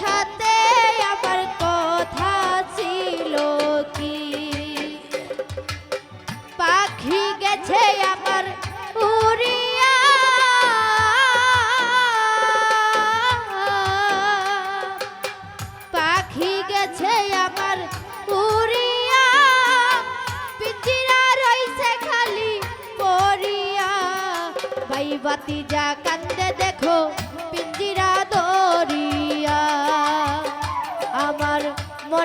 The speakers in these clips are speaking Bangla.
সাথে আমার কথা ছিল কি? পাখি গেছে আমার উড়িয়া। পাখি গেছে আমার উড়িয়া। পিঞ্জিরা রইছে খালি পড়িয়া। ভাই বাতি যা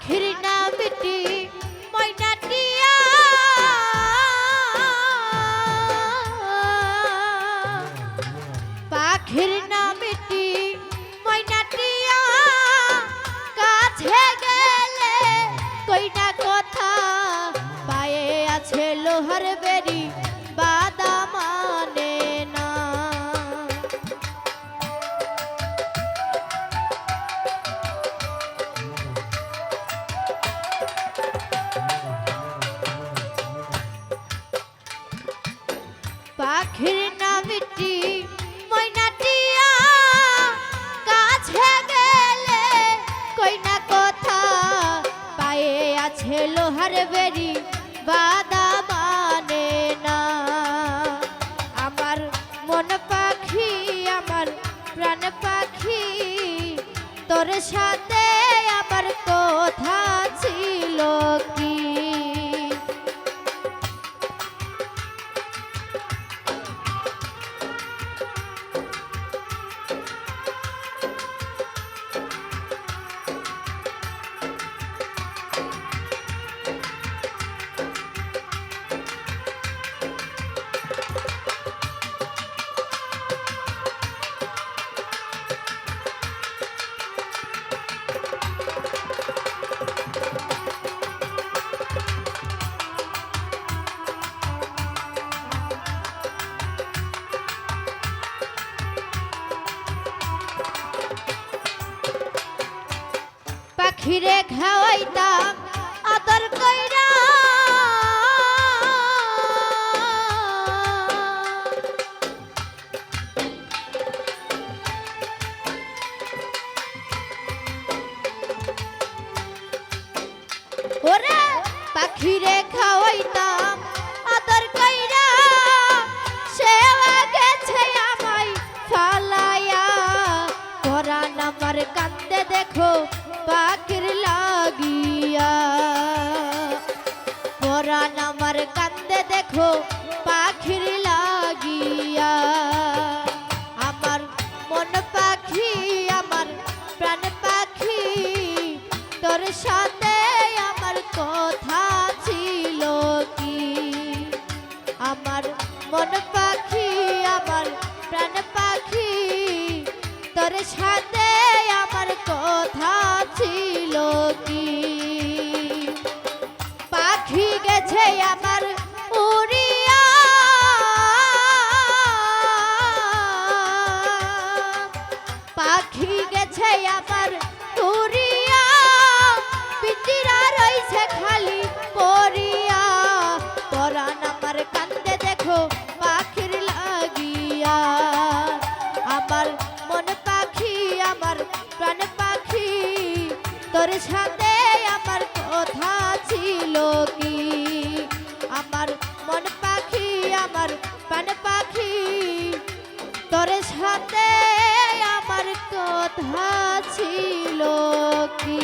পাখির নামটি ময়নাটিয়া পাখির পাখির কইনা কথা। আছে লোহার বেরি মানে না। আমার মন পাখি, আমার প্রাণ পাখি সাথে পাখিরে খাওয়াইতাম, আদর কইরা। ওরে পাখিরে খাওয়াইতাম, আদর কইরা। সেও গেছে আমায় ফালাইয়া। পরাণ আমার কান্দে দেখো লাগিয়া পরাণ আমার কান্দে দেখো, পাখির লাগিয়া। আমার মন পাখি, আমার প্রাণ পাখি, তোর সাথে আমার কথা ছিল কি? আমার মন পাখি, আমার প্রাণ পাখি, তোর সাথে পাখি গেছে আবার তুরিয়া পিটিরা রইছে খালি পরিয়া পরাণ আমার কান্দে দেখো পাখির লাগিয়া। আমার মন পাখি, আমার প্রাণ পাখি, তোর সাথে আমার কথা ছিল কি? আমার মন পাখি, আমার প্রাণ পাখি, তোর সাথে আমার কথা ছিল কি?